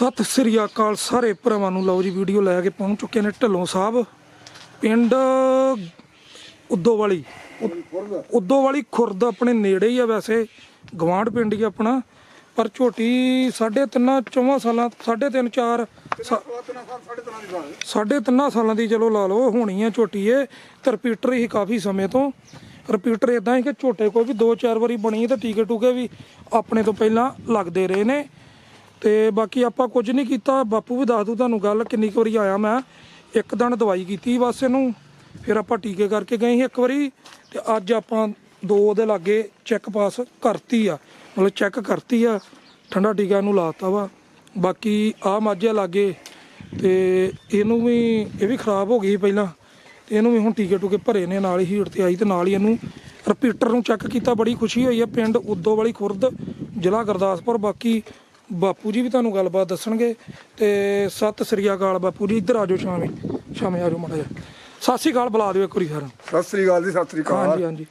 ਸਤਿ ਸ੍ਰੀ ਅਕਾਲ ਸਾਰੇ ਭਰਾਵਾਂ ਨੂੰ। ਲਓ ਜੀ, ਵੀਡੀਓ ਲੈ ਕੇ ਪਹੁੰਚ ਚੁੱਕੇ ਨੇ ਢੱਲੋਂ ਸਾਹਿਬ। ਪਿੰਡ ਉਦੋਵਾਲੀ। ਉਦੋਵਾਲੀ ਖੁਰਦ ਆਪਣੇ ਨੇੜੇ ਹੀ ਆ ਵੈਸੇ। ਗਵਾਂਢ ਪਿੰਡ ਹੀ ਆਪਣਾ। ਪਰ ਝੋਟੀ ਸਾਢੇ ਤਿੰਨਾਂ, ਚੌਵਾਂ ਸਾਲਾਂ, ਸਾਢੇ ਤਿੰਨ, ਚਾਰ ਸਾ- ਸਾਢੇ ਤਿੰਨਾਂ ਸਾਲਾਂ ਦੀ ਚਲੋ ਲਾ ਲਓ, ਹੋਣੀ ਆ ਝੋਟੀ ਇਹ। ਤੇ ਰਿਪੀਟਰ ਹੀ ਕਾਫੀ ਸਮੇਂ ਤੋਂ। ਰਿਪੀਟਰ ਇਦਾਂ ਹੀ ਕਿ ਝੋਟੇ ਕੋਈ ਵੀ ਦੋ ਚਾਰ ਵਾਰੀ ਬਣੀ ਤੇ ਟੀਕੇ ਟੂਕੇ ਵੀ ਆਪਣੇ ਤੋਂ ਪਹਿਲਾਂ ਲੱਗਦੇ ਰਹੇ ਨੇ। ਤੇ ਬਾਕੀ ਆਪਾਂ ਕੁਝ ਨਹੀਂ ਕੀਤਾ। ਬਾਪੂ ਵੀ ਦੱਸ ਦੂ ਤੁਹਾਨੂੰ ਗੱਲ, ਕਿੰਨੀ ਕੁ ਵਾਰੀ ਆਇਆ ਮੈਂ। ਇੱਕ ਦਿਨ ਦਵਾਈ ਕੀਤੀ ਬਸ ਇਹਨੂੰ। ਫਿਰ ਆਪਾਂ ਟੀਕੇ ਕਰਕੇ ਗਏ ਸੀ ਇੱਕ ਵਾਰੀ ਤੇ ਅੱਜ ਆਪਾਂ ਦੋ ਦੇ ਲਾਗੇ ਚੈੱਕ ਪਾਸ ਕਰਤੀ ਆ। ਮਤਲਬ ਚੈੱਕ ਕਰਤੀ ਆ। ਠੰਡਾ ਟੀਕਾ ਇਹਨੂੰ ਲਾਤਾ ਵਾ। ਬਾਕੀ ਆ ਮਾਝੇ ਲਾਗੇ ਤੇ ਇਹਨੂੰ ਵੀ, ਇਹ ਵੀ ਖਰਾਬ ਹੋ ਗਈ ਸੀ ਪਹਿਲਾਂ। ਤੇ ਇਹਨੂੰ ਵੀ ਹੁਣ ਟੀਕੇ ਟੂਕੇ ਭਰੇ ਨੇ, ਨਾਲ ਹੀ ਹੀਟ ਤੇ ਆਈ ਤੇ ਨਾਲ ਹੀ ਇਹਨੂੰ ਰਿਪੀਟਰ ਨੂੰ ਚੈੱਕ ਕੀਤਾ। ਬੜੀ ਖੁਸ਼ੀ ਹੋਈ ਹੈ ਪਿੰਡ ਉਦੋਂ ਵਾਲੀ ਖੁਰਦ, ਜ਼ਿਲ੍ਹਾ ਗੁਰਦਾਸਪੁਰ। ਬਾਕੀ ਬਾਪੂ ਜੀ ਵੀ ਤੁਹਾਨੂੰ ਗੱਲਬਾਤ ਦੱਸਣਗੇ ਤੇ ਸਤਿ ਸ੍ਰੀ ਅਕਾਲ ਬਾਪੂ ਜੀ ਇੱਧਰ ਆਜੋ ਸ਼ਾਮੇ ਸ਼ਾਮੇ ਆਜੋ ਮਾੜਾ ਜਿਹਾ। ਸਤਿ ਸ੍ਰੀ ਅਕਾਲ ਬੁਲਾ ਦਿਓ ਇੱਕ ਵਾਰੀ ਸਰ ਸਤਿ ਸ੍ਰੀ ਅਕਾਲ ਜੀ ਸਤਿ ਸ੍ਰੀ ਅਕਾਲ। ਹਾਂਜੀ ਹਾਂਜੀ।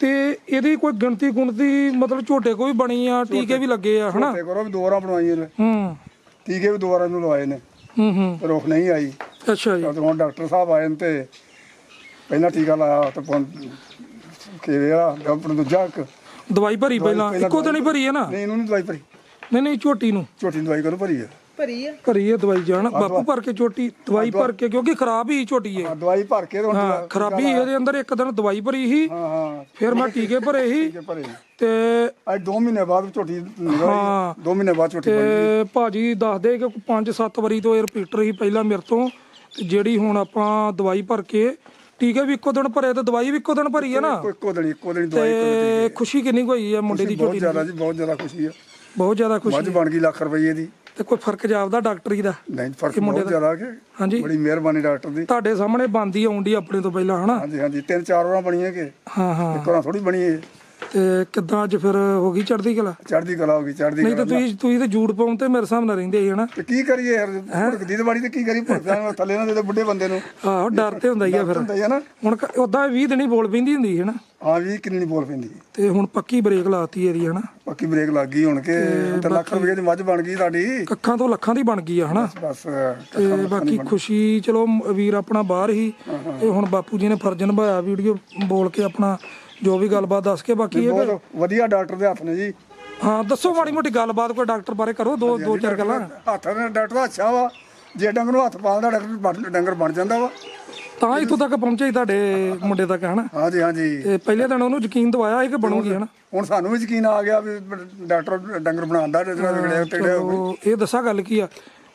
ਤੇ ਇਹਦੀ ਕੋਈ ਗਿਣਤੀ ਗੁਣਤੀ ਮਤਲਬ ਝੋਟੇ ਕੋਈ ਬਣੀ ਆ ਟੀਕੇ ਵੀ ਲੱਗੇ ਆ ਹਨਾ? ਤੇ ਕਰੋ ਵੀ ਦੁਬਾਰਾ ਬਣਵਾਈਏ ਨੇ। ਹੂੰ। ਟੀਕੇ ਵੀ ਦੁਬਾਰਾ ਨੂੰ ਲਵਾਏ ਨੇ। ਹੂੰ ਹੂੰ। ਰੁਕ ਨਹੀਂ ਆਈ। ਅੱਛਾ ਜੀ। ਤੇ ਹੁਣ ਡਾਕਟਰ ਸਾਹਿਬ ਆਏ ਨੇ ਤੇ ਪਹਿਲਾਂ ਟੀਕਾ ਲਾਇਆ ਤੇ ਪੌਂ ਕਿ ਵੇਲਾ ਆਪਣਾ ਦੂਜਾ ਇੱਕ। ਦਵਾਈ ਭਰੀ ਪਹਿਲਾਂ ਇੱਕੋ ਦਿਨ ਹੀ ਭਰੀ ਹੈ ਨਾ? ਨਹੀਂ ਇਹਨੂੰ ਨਹੀਂ ਦਵਾਈ ਭਰੀ। ਨਹੀਂ ਨਹੀਂ ਝੋਟੀ ਨੂੰ। ਛੋਟੀ ਦਵਾਈ ਕਰੋ ਭਰੀ ਹੈ ਭਰੀ ਆ। ਭਰੀ ਹੈ ਦਵਾਈ ਜਾਣ। ਬਾਪੂ ਭਰ ਕੇ ਝੋਟੀ ਦਵਾਈ ਭਰ ਕੇ ਕਿਉਂਕਿ ਖਰਾਬ ਹੀ ਝੋਟੀ ਹੈ ਹਾਂ ਦਵਾਈ ਭਰ ਕੇ ਤੇ ਹੁਣ ਹਾਂ ਖਰਾਬੀ ਇਹਦੇ ਅੰਦਰ ਇੱਕ ਦਿਨ ਦਵਾਈ ਭਰੀ ਸੀ ਹਾਂ ਹਾਂ। ਫਿਰ ਮੈਂ ਟੀਕੇ ਭਰੇ ਸੀ। ਟੀਕੇ ਭਰੇ ਤੇ ਅੱਜ 2 ਮਹੀਨੇ ਬਾਅਦ ਝੋਟੀ ਨਿਕਲ। ਹਾਂ। 2 ਮਹੀਨੇ ਬਾਅਦ ਝੋਟੀ ਬਣੀ ਤੇ ਭਾਜੀ ਦੱਸਦੇ ਕਿ 5-7 ਵਾਰੀ ਤੋਂ ਇਹ ਰਿਪੀਟਰ ਹੀ ਪਹਿਲਾਂ ਮੇਰੇ ਤੋਂ। ਤੇ ਜਿਹੜੀ ਹੁਣ ਆਪਾਂ ਦਵਾਈ ਭਰ ਕੇ ਟੀਕੇ ਵੀ ਇੱਕੋ ਦਿਨ ਭਰੇ ਤੇ ਦਵਾਈ ਵੀ ਇੱਕੋ ਦਿਨ ਭਰੀ ਹੈ ਨਾ। ਇੱਕੋ ਦਿਨ ਇੱਕੋ ਦਿਨ ਦਵਾਈ ਤੇ ਖੁਸ਼ੀ ਕਿੰਨੀ ਕੁ ਹੋਈ ਹੈ ਮੁੰਡੇ ਦੀ ਬਹੁਤ ਝੋਟੀ ਜ਼ਿਆਦਾ ਜੀ ਬਹੁਤ ਜ਼ਿਆਦਾ ਖੁਸ਼ੀ ਹੈ ਬਹੁਤ ਜ਼ਿਆਦਾ ਖੁਸ਼ੀ ਮੱਝ ਬਣ ਗਈ ਲੱਖ ਰੁਪਏ ਦੀ। ਤੇ ਕੋਈ ਫ਼ਰਕ ਜਾਪਦਾ ਡਾਕਟਰੀ ਦਾ? ਨਹੀਂ ਫ਼ਰਕ ਬਹੁਤ ਜ਼ਿਆਦਾ ਕਿ ਹਾਂਜੀ। ਬੜੀ ਮਿਹਰਬਾਨੀ ਡਾਕਟਰ ਦੀ। ਤੁਹਾਡੇ ਸਾਹਮਣੇ ਬੰਦੀ ਆਉਂਦੀ ਆਪਣੇ ਤੋਂ ਪਹਿਲਾਂ ਹਨਾ? ਹਾਂਜੀ ਹਾਂਜੀ ਤਿੰਨ ਚਾਰ ਵਾਰਾਂ ਬਣੀਆਂ ਕਿ ਹਾਂ ਹਾਂ। ਇੱਕ ਵਾਰਾਂ ਥੋੜੀ ਬਣੀ ਹੈ ਤੇ ਕਿੱਦਾਂ ਅੱਜ ਫਿਰ ਹੋ ਗਈ ਚੜ੍ਹਦੀ ਕਲਾ? ਚੜ੍ਹਦੀ ਕਲਾ ਹੋ ਗਈ ਚੜ੍ਹਦੀ ਨਹੀਂ ਕਲਾ। ਤਾਂ ਤੁਸੀਂ ਤੁਸੀਂ ਤੇ ਜੂੜ ਪਾਉਣ ਤੇ ਮੇਰੇ ਸਾਹਮਣੇ ਰਹਿੰਦੇ ਸੀ ਹਨਾ? ਤੇ ਕੀ ਕਰੀਏ ਯਾਰ? ਭੁੜਕਦੀ ਤੇ ਬਾੜੀ ਤੇ ਕੀ ਕਰੀ ਭੁੜਕਦਾ ਨੂੰ ਥੱਲੇ ਨਾ ਦੇ ਬੁੱਢੇ ਬੰਦੇ ਨੂੰ। ਆਹੋ ਡਰ ਤੇ ਹੁੰਦਾ ਹੀ ਆ ਫਿਰ। ਹੁੰਦਾ ਹੀ ਆ ਨਾ। ਹੁਣ ਉਦਾਂ 20 ਦਿਨ ਹੀ ਬੋਲ ਪੈਂਦੀ ਹੁੰਦੀ ਸੀ ਹਨਾ? ਹਾਂ ਵੀ ਕਿੰਨੀ ਨਹੀਂ ਬੋਲ ਪੈਂਦੀ। ਤੇ ਹੁਣ ਪੱਕੀ ਬ੍ਰੇਕ ਲਾਤੀ ਇਹਦੀ ਹਨਾ? ਪੱਕੀ ਬ੍ਰੇਕ ਲੱਗ ਗਈ ਹੁਣ ਕਿ। ਤੇ ਲੱਖ ਰੁਪਏ ਦੀ ਮੱਝ ਬਣ ਗਈ ਤੁਹਾਡੀ। ਕੱਖਾਂ ਤੋਂ ਲੱਖਾਂ ਦੀ ਬਣ ਗਈ ਆ ਹਨਾ? ਬਸ ਤੇ ਬਾਕੀ ਖੁਸ਼ੀ ਚਲੋ ਵੀਰ ਆਪਣਾ ਬਾਹਰ ਹੀ। ਤੇ ਹੁਣ ਬਾਪੂ ਜੀ ਨੇ ਫਰਜ਼ ਨਿਭਾਇਆ ਵੀਡੀਓ ਬੋਲ ਕੇ ਆਪਣਾ ਜੋ ਵੀ ਗੱਲਬਾਤ ਦੱਸ ਕੇ ਬਾਕੀ ਇਹ ਬਹੁਤ ਵਧੀਆ ਡਾਕਟਰ ਦੇ ਹੱਥ ਨੇ ਜੀ। ਹਾਂ ਦੱਸੋ ਮਾੜੀ ਮੋਟੀ ਗੱਲਬਾਤ ਕੋਈ ਡਾਕਟਰ ਬਾਰੇ ਕਰੋ ਦੋ ਦੋ ਚਾਰ ਗੱਲਾਂ। ਹੱਥ ਨਾਲ ਡਾਕਟਰ ਦਾ ਅੱਛਾ ਵਾ। ਜੇ ਡੰਗਰ ਨੂੰ ਹੱਥ ਪਾਲਦਾ ਡਾਕਟਰ ਡੰਗਰ ਬਣ ਜਾਂਦਾ ਵਾ। ਤਾਂ ਇੱਥੋਂ ਤੱਕ ਪਹੁੰਚੇ ਤੁਹਾਡੇ ਮੁੰਡੇ ਤੱਕ ਹਨਾ? ਹਾਂਜੀ ਹਾਂਜੀ। ਤੇ ਪਹਿਲੇ ਦਿਨ ਉਹਨੂੰ ਯਕੀਨ ਦਵਾਇਆ ਸੀ ਕਿ ਬਣੂਗੀ ਹਨਾ? ਹੁਣ ਸਾਨੂੰ ਵੀ ਯਕੀਨ ਆ ਗਿਆ ਵੀ ਡਾਕਟਰ ਡੰਗਰ ਬਣਾਉਂਦਾ ਜਿਹੜਾ ਵਿਗੜਿਆ ਇਹ ਦੱਸਾਂ ਗੱਲ ਕੀ ਆ।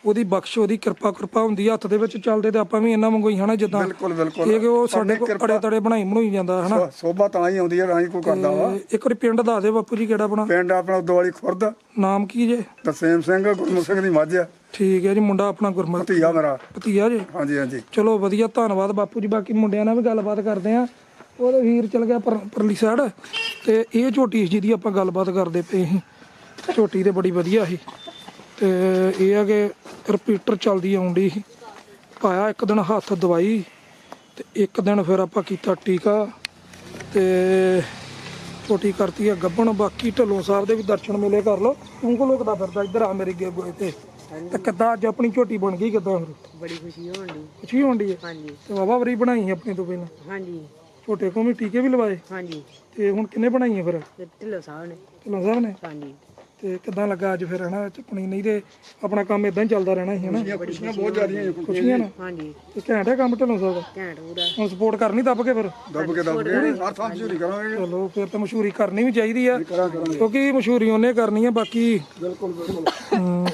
ਉਹਦੀ ਬਖਸ਼ ਉਹਦੀ ਕਿਰਪਾ ਕਿਰਪਾ ਹੁੰਦੀ ਆ ਹੱਥ ਦੇ ਵਿੱਚ ਚੱਲਦੇ ਤੇ ਆਪਾਂ ਵੀ ਇਹਨਾਂ ਵਾਂਗੂ ਹੀ ਹਨਾ ਜਿੱਦਾਂ। ਬਿਲਕੁਲ ਬਿਲਕੁਲ। ਇਹ ਕਿ ਉਹ ਸਾਡੇ ਕੋਲ ਅੜੇ ਤੜੇ ਬਣਾਈ ਬਣਾਈ ਜਾਂਦਾ ਹਨਾ। ਸੋ- ਸੋਭਾ ਤਾਂ ਹੀ ਆਉਂਦੀ ਹੈ ਤਾਂ ਹੀ ਕੋਈ ਕਰਦਾ ਵਾ। ਤੇ ਇੱਕ ਵਾਰੀ ਪਿੰਡ ਦੱਸ ਦੇ ਬਾਪੂ ਜੀ ਕਿਹੜਾ ਆਪਣਾ? ਪਿੰਡ ਆਪਣਾ ਉਦੋਵਾਲੀ ਖੁਰਦ। ਨਾਮ ਕੀ ਜੇ? ਤਰਸੇਮ ਸਿੰਘ ਗੁਰਮੁਖ ਸਿੰਘ ਦੀ ਮੱਝ ਆ। ਠੀਕ ਹੈ ਜੀ ਮੁੰਡਾ ਆਪਣਾ ਗੁਰਮਤ ਧੀਆ ਮੇਰਾ। ਭਤੀਆ ਜੀ? ਹਾਂਜੀ ਹਾਂਜੀ। ਚਲੋ ਵਧੀਆ ਧੰਨਵਾਦ ਬਾਪੂ ਜੀ। ਬਾਕੀ ਮੁੰਡਿਆਂ ਨਾਲ ਵੀ ਗੱਲਬਾਤ ਕਰਦੇ ਆ। ਉਹਦੇ ਵੀਰ ਚਲ ਗਿਆ ਪਰ- ਪਰਲੀ ਸਾਈਡ ਤੇ ਇਹ ਝੋਟੀ ਸੀ ਜਿਹਦੀ ਆਪਾਂ ਗੱਲਬਾਤ ਕਰਦੇ ਪਏ ਸੀ। ਝੋਟੀ ਤੇ ਬੜੀ ਵਧੀਆ ਸੀ। ਤੇ ਇਹ ਆ ਕਿ ਰਿਪੀਟਰ ਚੱਲਦੀ ਆਉਂਦੀ ਸੀ। ਪਾਇਆ ਇੱਕ ਦਿਨ ਹੱਥ ਦਵਾਈ ਤੇ ਇੱਕ ਦਿਨ ਫਿਰ ਆਪਾਂ ਕੀਤਾ ਟੀਕਾ ਤੇ ਛੋਟੀ ਕਰਤੀ ਆ ਗੱਬਣ ਬਾਕੀ ਢੱਲੋਂ ਸਾਹਿਬ ਦੇ ਵੀ ਦਰਸ਼ਨ ਮੇਲੇ ਕਰ ਲਓ। ਕੋ ਲੋਕਦਾ ਫਿਰਦਾ ਇੱਧਰ ਆ ਮੇਰੇ ਅੱਗੇ ਗੋਏ ਤੇ। ਤੇ ਕਿੱਦਾਂ ਅੱਜ ਆਪਣੀ ਝੋਟੀ ਬਣ ਗਈ ਕਿੱਦਾਂ ਬੜੀ ਖੁਸ਼ੀ ਹੋਣ ਦੀ ਅੱਛੀ ਹੁੰਦੀ ਹੈ ਹਾਂਜੀ। ਤੇ ਵਾਵਾ ਵਰੀ ਬਣਾਈ ਹੈ ਆਪਣੇ ਤੋਂ ਪਹਿਲਾਂ? ਹਾਂਜੀ। ਛੋਟੇ ਕੋਲ ਵੀ ਟੀਕੇ ਵੀ ਲਵਾਏ? ਹਾਂਜੀ। ਤੇ ਹੁਣ ਕਿੰਨੇ ਬਣਾਈਆਂ ਫਿਰ? ਢਿੱਲੋਂ ਸਾਹਿਬ ਨੇ। ਢਿੱਲੋਂ ਸਾਹਿਬ ਨੇ? ਹਾਂਜੀ। ਤੇ ਕਿੱਦਾਂ ਲੱਗਾ ਅੱਜ ਫਿਰ ਹਨਾ? ਚੱਪਣੀ ਨਹੀਂ ਤੇ ਆਪਣਾ ਕੰਮ ਇਦਾਂ ਹੀ ਚੱਲਦਾ ਰਹਿਣਾ ਸੀ ਹਨਾ? ਖੁਸ਼ੀਆਂ ਬਹੁਤ ਜ਼ਿਆਦੀਆਂ ਖੁਸ਼ੀਆਂ ਨਾ? ਹਾਂਜੀ। ਤੇ ਘੈਂਟ ਹੈ ਕੰਮ ਢਿੱਲੋਂ ਸਾਹਿਬ ਦਾ ਘੈਂਟ ਪੂਰਾ। ਹੁਣ ਸਪੋਰਟ ਕਰਨੀ ਦੱਬ ਕੇ ਫਿਰ? ਦੱਬ ਕੇ ਦੱਬ ਕੇ ਹਰ ਥਾਂ ਮਸ਼ਹੂਰੀ ਕਰਾਂਗੇ। ਚਲੋ ਫਿਰ ਤਾਂ ਮਸ਼ਹੂਰੀ ਕਰਨੀ ਵੀ ਚਾਹੀਦੀ ਆ। ਕਿਉਂਕਿ ਮਸ਼ਹੂਰੀ ਉਹਨੇ ਕਰਨੀ ਆ ਬਾਕੀ ਬਿਲਕੁਲ ਬਿਲਕੁਲ। ਹਮ,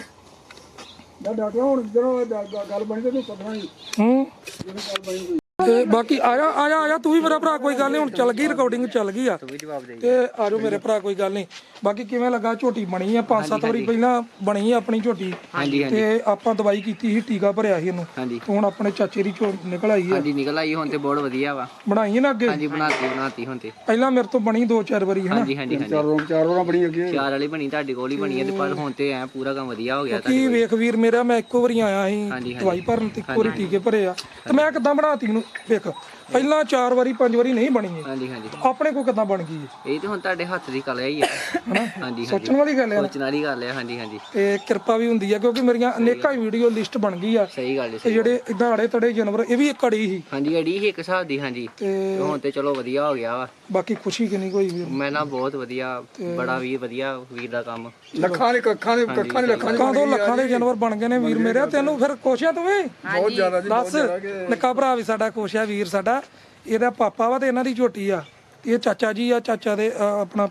ਡਾਕਟਰ ਹੁਣ ਜਦੋਂ ਇਹ ਗ- ਗ- ਗੱਲ ਬਣੀ ਤੇ ਤੂੰ ਸੱਦਣਾ ਹੀ। ਹੂੰ। ਜਦੋਂ ਗੱਲ ਬਣੀ ਹੋਈ ਤੇ ਬਾਕੀ ਆ ਜਾ ਆ ਜਾ ਆ ਜਾ ਤੂੰ ਵੀ ਮੇਰਾ ਭਰਾ ਕੋਈ ਗੱਲ ਨਹੀਂ ਹੁਣ ਚੱਲ ਗਈ ਰਿਕਾਰਡਿੰਗ ਚੱਲ ਗਈ ਆ। ਤੇ ਆ ਜਾਓ ਮੇਰੇ ਭਰਾ ਕੋਈ ਗੱਲ ਨਹੀਂ। ਬਾਕੀ ਕਿਵੇਂ ਲੱਗਾ ਝੋਟੀ ਬਣੀ ਆ? ਪੰਜ ਸੱਤ ਵਾਰੀ ਪਹਿਲਾਂ ਬਣੀ ਆ ਆਪਣੀ ਝੋਟੀ। ਤੇ ਆਪਾਂ ਦਵਾਈ ਕੀਤੀ ਸੀ ਟੀਕਾ ਭਰਿਆ ਸੀ ਇਹਨੂੰ। ਹਾਂਜੀ। ਤੇ ਹੁਣ ਆਪਣੇ ਚਾਚੇ ਦੀ ਝੋ ਨਿਕਲ ਆਈ ਆ। ਹਾਂਜੀ ਨਿਕਲ ਆਈ ਹੁਣ ਤੇ ਬਹੁਤ ਵਧੀਆ ਵਾ। ਬਣਾਈ ਨਾ ਅੱਗੇ? ਹਾਂਜੀ ਬਣਾਤੀ ਬਣਾਤੀ ਹੁਣ ਤੇ। ਪਹਿਲਾਂ ਮੇਰੇ ਤੋਂ ਬਣੀ ਦੋ ਚਾਰ ਵਾਰੀ ਹਨਾ? ਹਾਂਜੀ ਹਾਂਜੀ ਚਾਰ ਰੋਂ ਚਾਰ ਵਾਰਾਂ ਬਣੀ ਅੱਗੇ। ਚਾਰ ਵਾਲੀ ਬਣੀ ਤੁਹਾਡੇ ਕੋਲ ਹੀ ਬਣੀ ਹੈ ਤੇ ਪਰ ਹੁਣ ਤੇ ਐ ਪੂਰਾ ਕੰਮ ਵਧੀਆ ਹੋ ਗਿਆ ਕੀ ਵੇਖ ਵੀਰ ਮੇਰਾ ਮੈਂ ਇੱਕੋ ਵਾਰੀ ਆਇਆ ਸੀ ਦਵਾਈ ਭਰਨ ਤੇ ਇੱਕੋ ਵਾਰੀ ਟੀਕੇ ਭਰੇ ਆ। ਤੇ ਮੈਂ ਕਿਦਾਂ ਬਣਾਤੀ ਨੂੰ ਵੇਖ ਪਹਿਲਾਂ ਚਾਰ ਵਾਰੀ ਪੰਜ ਵਾਰੀ ਨਹੀਂ ਬਣੀ ਹਾਂਜੀ ਹਾਂਜੀ। ਆਪਣੇ ਕੋ ਕਿੱਦਾਂ ਬਣ ਗਈ ਇਹ? ਇਹ ਤੇ ਹੁਣ ਤੁਹਾਡੇ ਹੱਥ ਦੀ ਕਲਾ ਹੀ ਆ। ਹਾਂਜੀ ਹਾਂਜੀ। ਸੋਚਣ ਵਾਲੀ ਗੱਲ ਹੈ ਨਾ। ਸੋਚਣ ਵਾਲੀ ਗੱਲ ਆ ਹਾਂਜੀ ਹਾਂਜੀ। ਤੇ ਕਿਰਪਾ ਵੀ ਹੁੰਦੀ ਆ ਕਿਉਂਕਿ ਮੇਰੀਆਂ ਅਨੇਕਾਂ ਵੀਡੀਓ ਲਿਸਟ ਬਣ ਗਈ ਆ। ਸਹੀ ਗੱਲ ਹੈ ਤੇ ਸਹੀ ਜਿਹੜੇ ਇਦਾਂ ਅੜੇ ਤੜੇ ਜਾਨਵਰ ਇਹ ਵੀ ਇੱਕ ਅੜੀ ਸੀ। ਹਾਂਜੀ ਅੜੀ ਹੀ ਇੱਕ ਹਿਸਾਬ ਦੀ ਹਾਂਜੀ। ਤੇ ਹੁਣ ਤੇ ਚਲੋ ਵਧੀਆ ਹੋ ਗਿਆ ਵਾ। ਬਾਕੀ ਖੁਸ਼ੀ ਕਿੰਨੀ ਕੋਈ ਵੀਰ ਮੈਂ ਨਾ ਬਹੁਤ ਵਧੀਆ ਬੜਾ ਵੀ ਵਧੀਆ ਵੀਰ ਦਾ ਕੰਮ। ਲੱਖਾਂ ਦੇ ਕੱਖਾਂ ਦੇ ਕੱਖਾਂ ਦੇ ਲੱਖਾਂ ਦੇ ਲੱਖਾਂ ਤੋਂ ਲੱਖਾਂ ਦੇ ਜਾਨਵਰ ਬਣ ਗਏ ਨੇ ਵੀਰ ਮੇਰੇ? ਤੈਨੂੰ ਫਿਰ ਖੁਸ਼ ਆ ਤੂੰ ਵੀ? ਬਹੁਤ ਜ਼ਿਆਦਾ ਜੀ ਬਹੁਤ ਦੱਸ ਜ਼ਿਆਦਾ ਕਿ ਨਿੱਕਾ ਭਰਾ ਵੀ ਸਾਡਾ ਖੁਸ਼ ਆ ਵੀਰ ਸਾਡਾ। ਇਹਦਾ ਪਾਪਾ ਵਾ ਤੇ ਇਹਨਾਂ ਦੀ ਝੋਟੀ ਆ। ਇਹ ਚਾਚਾ ਜੀ ਆ ਚਾਚਾ ਦੇ ਅ, ਆਪਣਾ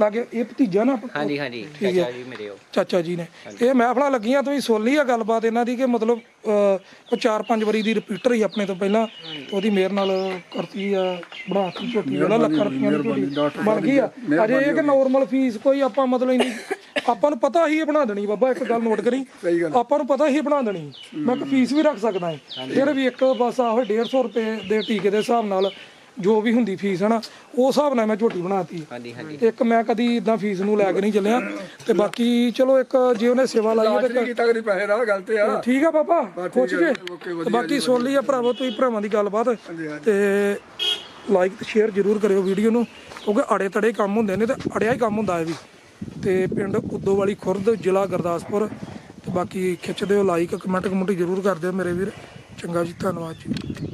ਲਾਗੇ ਇਹ ਭਤੀਜਾ ਨਾ ਆਪਣਾ? ਹਾਂਜੀ ਹਾਂਜੀ ਚਾਚਾ ਜੀ ਮੇਰੇ ਉਹ। ਚਾਚਾ ਜੀ ਨੇ। ਇਹ ਮਹਿਫਲਾਂ ਲੱਗੀਆਂ ਤੁਸੀਂ ਸੁਣ ਲਈ ਆ ਗੱਲਬਾਤ ਇਹਨਾਂ ਦੀ ਕਿ ਮਤਲਬ ਅਹ, ਉਹ ਚਾਰ ਪੰਜ ਵਾਰੀ ਦੀ ਰਿਪੀਟਰ ਹੀ ਆਪਣੇ ਤੋਂ ਪਹਿਲਾਂ ਉਹਦੀ ਮੇਰ ਨਾਲ ਕਰਤੀ ਆ ਬਣਾਤੀ ਝੋਟੀ। ਜਿਹੜਾ ਲੱਖਾਂ ਰੁਪਈਆ ਦੀ ਝੋਟੀ ਬਣ ਗਈ ਆ। ਅਜੇ ਇਹ ਕਿ ਨਾਰਮਲ ਫੀਸ ਕੋਈ ਆਪਾਂ ਮਤਲਬ ਇੰਨੀ ਆਪਾਂ ਨੂੰ ਪਤਾ ਹੀ ਇਹ ਬਣਾ ਦੇਣੀ ਬਾਬਾ ਇੱਕ ਗੱਲ ਨੋਟ ਕਰੀ। ਸਹੀ ਗੱਲ। ਆਪਾਂ ਨੂੰ ਪਤਾ ਹੀ ਇਹ ਬਣਾ ਦੇਣੀ। ਮੈਂ ਇੱਕ ਫੀਸ ਵੀ ਰੱਖ ਸਕਦਾ ਹਾਂ। ਫਿਰ ਵੀ ਇੱਕ ਬਸ ਆਹੋ 150 ਰੁਪਏ ਦੇ ਟੀਕੇ ਦੇ ਹਿਸਾਬ ਨਾਲ ਜੋ ਵੀ ਹੁੰਦੀ ਫੀਸ ਹੈ ਨਾ ਉਸ ਹਿਸਾਬ ਨਾਲ ਮੈਂ ਝੋਟੀ ਬਣਾਤੀ। ਹਾਂਜੀ ਹਾਂਜੀ। ਇੱਕ ਮੈਂ ਕਦੀ ਇਦਾਂ ਫੀਸ ਨੂੰ ਲੈ ਕੇ ਨਹੀਂ ਚੱਲਿਆ। ਤੇ ਬਾਕੀ ਚਲੋ ਇੱਕ ਜੇ ਉਹਨੇ ਸੇਵਾ ਲਾਈ ਹੈ ਲਾਜ ਨਹੀਂ ਕੀਤਾ ਕਰੀ ਪੈਸੇ ਰਾਹ ਗੱਲ ਤੇ ਆ। ਠੀਕ ਆ ਬਾਬਾ ਖੁਸ਼ ਜੇ ਓਕੇ, ਤੇ ਬਾਕੀ ਸੁਣ ਲਈ ਆ ਭਰਾਵੋ ਤੁਸੀਂ ਭਰਾਵਾਂ ਦੀ ਗੱਲਬਾਤ। ਤੇ ਲਾਈਕ ਤੇ ਸ਼ੇਅਰ ਜ਼ਰੂਰ ਕਰਿਓ ਵੀਡੀਓ ਨੂੰ ਕਿਉਂਕਿ ਅੜੇ ਤੜੇ ਕੰਮ ਹੁੰਦੇ ਨੇ ਤੇ ਅੜਿਆ ਹੀ ਕੰਮ ਹੁੰਦਾ ਹੈ ਵੀ। ਤੇ ਪਿੰਡ ਉਦੋਵਾਲੀ ਖੁਰਦ, ਜ਼ਿਲ੍ਹਾ ਗੁਰਦਾਸਪੁਰ। ਤੇ ਬਾਕੀ ਖਿੱਚ ਦਿਓ ਲਾਈਕ ਕਮੈਂਟ ਕਮੈਂਟ ਜ਼ਰੂਰ ਕਰ ਦਿਓ ਮੇਰੇ ਵੀਰ। ਚੰਗਾ ਜੀ, ਧੰਨਵਾਦ ਜੀ।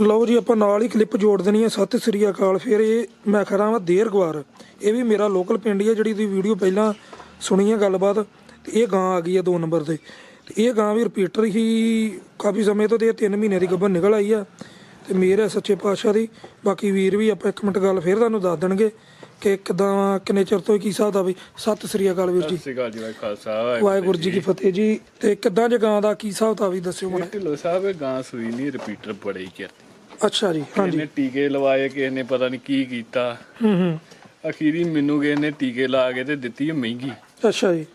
ਲਓ ਜੀ, ਆਪਾਂ ਨਾਲ ਹੀ ਕਲਿੱਪ ਜੋੜ ਦੇਣੀ ਹੈ। ਸਤਿ ਸ੍ਰੀ ਅਕਾਲ। ਫਿਰ ਇਹ ਮੈਂ ਖੜਾ ਵਾਂ ਦੇਰ ਗਵਾਰ। ਇਹ ਵੀ ਮੇਰਾ ਲੋਕਲ ਪਿੰਡ ਹੀ ਹੈ, ਜਿਹੜੀ ਤੁਸੀਂ ਵੀਡੀਓ ਪਹਿਲਾਂ ਸੁਣੀ ਹੈ ਗੱਲਬਾਤ। ਤੇ ਇਹ ਗਾਂ ਆ ਗਈ ਹੈ 2 ਨੰਬਰ ਤੇ। ਤੇ ਇਹ ਗਾਂ ਵੀ ਰਿਪੀਟਰ ਹੀ ਕਾਫੀ ਸਮੇਂ ਤੋਂ ਤੇ ਇਹ 3 ਮਹੀਨੇ ਦੀ ਗੱਭਣ ਨਿਕਲ ਆਈ ਆ। ਤੇ ਮੇਰ ਹੈ ਸੱਚੇ ਪਾਤਸ਼ਾਹ ਦੀ। ਬਾਕੀ ਵੀਰ ਵੀ ਆਪਾਂ ਇੱਕ ਮਿੰਟ ਗੱਲ ਫਿਰ ਤੁਹਾਨੂੰ ਦੱਸ ਦੇਣਗੇ। ਕਿ ਕਿਦਾਂ ਕਿੰਨੇ ਚਿਰ ਤੋਂ ਇਹ ਕੀ ਹਿਸਾਬ ਦਾ ਵੀ ਸਤਿ ਸ੍ਰੀ ਅਕਾਲ ਵੀਰ ਜੀ। ਸਤਿ ਸ਼੍ਰੀ ਅਕਾਲ ਜੀ ਵਾਹਿ ਖਾਲਸਾ ਵਾਹਿ ਵਾਹਿਗੁਰੂ ਜੀ ਕੀ ਫਤਿਹ ਜੀ। ਤੇ ਕਿਦਾਂ ਜੇ ਗਾਂ ਦਾ ਕੀ ਹਿਸਾਬ ਦਾ ਵੀ ਦੱਸਿਓ ਮੈਨੂੰ ਢਿੱਲੋਂ ਸਾਹਿਬ ਇਹ ਗਾਂ ਸੂਈ ਨਹੀਂ ਰਿਪੀਟਰ ਬੜੇ ਹੀ ਚਿਰ ਅੱਛਾ ਜੀ ਹਾਂਜੀ ਇਹਨੇ ਟੀਕੇ ਲਵਾਏ ਕਿਸੇ ਨੇ ਪਤਾ ਨਹੀਂ ਕੀ ਕੀਤਾ। ਹੂੰ ਹੂੰ। ਅਖੀਰੀ ਮੈਨੂੰ ਕਿਸੇ ਨੇ ਟੀਕੇ ਲਾ ਕੇ ਤੇ ਦਿੱਤੀ ਮਹਿੰਗੀ। ਅੱਛਾ ਜੀ।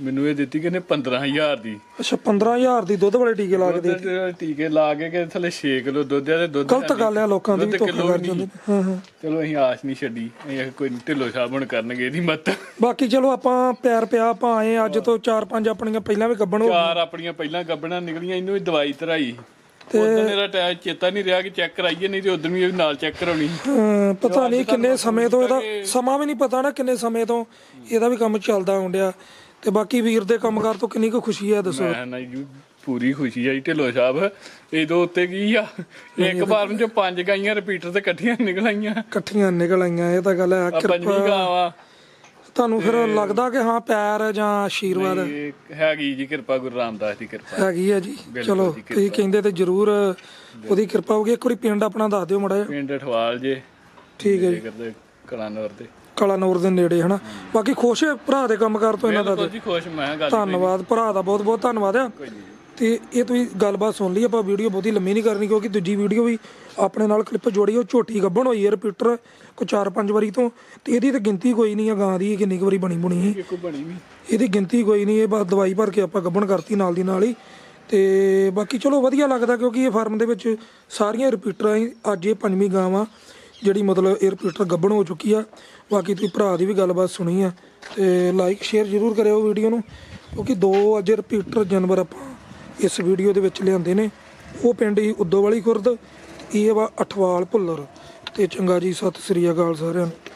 ਮੈਨੂੰ ਇਹ ਦਿੱਤੀ ਕਿਨੇ 15000 ਦੀ। ਅੱਛਾ 15000 ਦੀ ਦੁੱਧ ਵਾਲੇ ਟੀਕੇ ਲਾ ਕੇ ਦੇ ਦੁੱਧ ਟੀਕੇ ਲਾ ਕੇ ਕਿ ਥੱਲੇ 6 ਕਿਲੋ ਦੁੱਧ ਆ ਤੇ ਦੁੱਧ ਗਲਤ ਗੱਲ ਆ ਲੋਕਾਂ ਦੀ ਧੋਖਾ ਕਰ ਜਾਂਦੇ। ਹਾਂ ਹਾਂ। ਚਲੋ ਅਸੀਂ ਆਸ ਨਹੀਂ ਛੱਡੀ। ਅਸੀਂ ਕੋਈ ਢਿੱਲੋਂ ਸਾਹਿਬ ਹੁਣ ਕਰਨਗੇ ਇਹਦੀ ਮਤ ਬਾਕੀ ਚਲੋ ਆਪਾਂ ਪਿਆਰ ਪਿਆ ਆਪਾਂ ਆਏ ਅੱਜ ਤੋਂ 4-5 ਆਪਣੀਆਂ ਪਹਿਲਾਂ ਵੀ ਗੱਬਣ ਹੋ ਚਾਰ ਆਪਣੀਆਂ ਪਹਿਲਾਂ ਗੱਬਣਾ ਨਿਕਲੀਆਂ ਇਹਨੂੰ ਵੀ ਦਵਾਈ ਧਰਾਈ ਉਦੋਂ ਮੇਰਾ ਟਾਇਰ ਚੇਤਾ ਨਹੀਂ ਰਿਹਾ ਕਿ ਚੈੱਕ ਕਰਾਈਏ ਨਹੀਂ ਤੇ ਉਦੋਂ ਵੀ ਇਹ ਨਾਲ ਚੈੱਕ ਕਰਾਉਣੀ। ਪਤਾ ਨਹੀਂ ਕਿੰਨੇ ਸਮੇਂ ਤੋਂ ਇਹਦਾ ਸਮਾਂ ਵੀ ਨਹੀਂ ਪਤਾ ਨਾ ਕਿੰਨੇ ਸਮੇਂ ਤੋਂ ਇਹਦਾ ਵੀ ਕੰਮ ਚੱਲਦਾ ਆਉਂਦਿਆ ਤੇ ਬਾਕੀ ਵੀਰ ਦੇ ਕੰਮਕਾਰ ਤੋਂ ਕਿੰਨੀ ਕੁ ਖੁਸ਼ੀ ਹੈ ਦੱਸੋ? ਮੈਂ ਨਾ ਜੀ ਪੂਰੀ ਖੁਸ਼ੀ ਆਈ ਢਿੱਲੋਂ ਸਾਹਿਬ। ਇਹਦੇ ਉੱਤੇ ਕੀ ਆ? ਇੱਕ ਵਾਰ ਵਿੱਚ ਪੰਜ ਗਾਈਆਂ ਰਿਪੀਟਰ ਤੇ ਇਕੱਠੀਆਂ ਨਿਕਲ ਆਈਆਂ। ਇਕੱਠੀਆਂ ਨਿਕਲ ਆਈਆਂ ਇਹ ਤਾਂ ਗੱਲ ਹੈ ਆ ਪੰਜਵੀਂ ਕਿਰਪਾ ਗਾਂ ਵਾ ਤੁਹਾਨੂੰ ਫਿਰ ਲੱਗਦਾ ਕਿ ਹਾਂ ਪਿਆਰ ਜਾਂ ਆਸ਼ੀਰਵਾਦ? ਇਹ ਹੈਗੀ ਜੀ ਕਿਰਪਾ ਗੁਰੂ ਰਾਮਦਾਸ ਦੀ ਕਿਰਪਾ। ਹੈਗੀ ਹੈ ਜੀ। ਚਲੋ ਜੀ, ਤੁਸੀਂ ਕਹਿੰਦੇ ਤੇ ਜ਼ਰੂਰ ਉਹਦੀ ਕਿਰਪਾ ਹੋਗੀ ਇੱਕ ਵਾਰੀ ਪਿੰਡ ਆਪਣਾ ਦੱਸ ਦਿਓ ਮੜਾ ਪਿੰਡ ਠਵਾਲ ਜੇ। ਠੀਕ ਹੈ ਜੀ। ਕਰਦੇ ਕਲਾਨੌਰ ਦੇ। ਕਲਾਨੌਰ ਦੇ ਨੇੜੇ ਹਨਾ? ਬਾਕੀ ਖੁਸ਼ ਹੈ ਭਰਾ ਦੇ ਕੰਮਕਾਰ ਤੋਂ ਇਹਨਾਂ ਦਾ ਬਿਲਕੁਲ ਜੀ ਖੁਸ਼ ਮੈਂ ਗੱਲ ਧੰਨਵਾਦ ਭਰਾ ਦਾ ਬਹੁਤ ਬਹੁਤ ਧੰਨਵਾਦ ਆ। ਤੇ ਇਹ ਤੁਸੀਂ ਗੱਲਬਾਤ ਸੁਣ ਲਈ ਆਪਾਂ ਵੀਡੀਓ ਬਹੁਤੀ ਲੰਮੀ ਨਹੀਂ ਕਰਨੀ ਕਿਉਂਕਿ ਦੂਜੀ ਵੀਡੀਓ ਵੀ ਆਪਣੇ ਨਾਲ ਕਲਿੱਪ ਜੋੜੀ ਉਹ ਝੋਟੀ ਗੱਭਣ ਹੋਈ ਹੈ ਰਿਪੀਟਰ ਕੋ 4-5 ਵਾਰੀ ਤੋਂ। ਤੇ ਇਹਦੀ ਤਾਂ ਗਿਣਤੀ ਕੋਈ ਨਹੀਂ ਆ ਗਾਂ ਦੀ ਇਹ ਕਿੰਨੀ ਕੁ ਵਾਰੀ ਬਣੀ ਬੁਣੀ ਸੀ। ਇੱਕੋ ਬਣੀ ਵੀ। ਇਹਦੀ ਗਿਣਤੀ ਕੋਈ ਨਹੀਂ ਇਹ ਬਸ ਦਵਾਈ ਭਰ ਕੇ ਆਪਾਂ ਗੱਭਣ ਕਰਤੀ ਨਾਲ ਦੀ ਨਾਲ ਹੀ। ਤੇ ਬਾਕੀ ਚਲੋ ਵਧੀਆ ਲੱਗਦਾ ਕਿਉਂਕਿ ਇਹ ਫਾਰਮ ਦੇ ਵਿੱਚ ਸਾਰੀਆਂ ਰਿਪੀਟਰਾਂ ਹੀ ਅੱਜ ਇਹ ਪੰਜਵੀਂ ਗਾਂ ਵਾ। ਜਿਹੜੀ ਮਤਲਬ ਇਹ ਗੱਬਣ ਹੋ ਚੁੱਕੀ ਆ। ਬਾਕੀ ਤੁਸੀਂ ਭਰਾ ਦੀ ਵੀ ਗੱਲਬਾਤ ਸੁਣੀ ਆ ਤੇ ਲਾਈਕ ਸ਼ੇਅਰ ਜ਼ਰੂਰ ਕਰਿਓ ਵੀਡੀਓ ਨੂੰ, ਕਿਉਂਕਿ ਦੋ ਅੱਜ ਰਿਪੀਟਰ ਜਾਨਵਰ ਆਪਾਂ ਇਸ ਵੀਡੀਓ ਦੇ ਵਿੱਚ ਲਿਆਂਦੇ ਨੇ। ਉਹ ਪਿੰਡ ਹੀ ਉਦੋਵਾਲੀ ਖੁਰਦ, ਇਹ ਵਾ ਅਠਵਾਲ ਭੁੱਲਰ। ਤੇ ਚੰਗਾ ਜੀ, ਸਤਿ ਸ੍ਰੀ ਅਕਾਲ ਸਾਰਿਆਂ ਨੂੰ।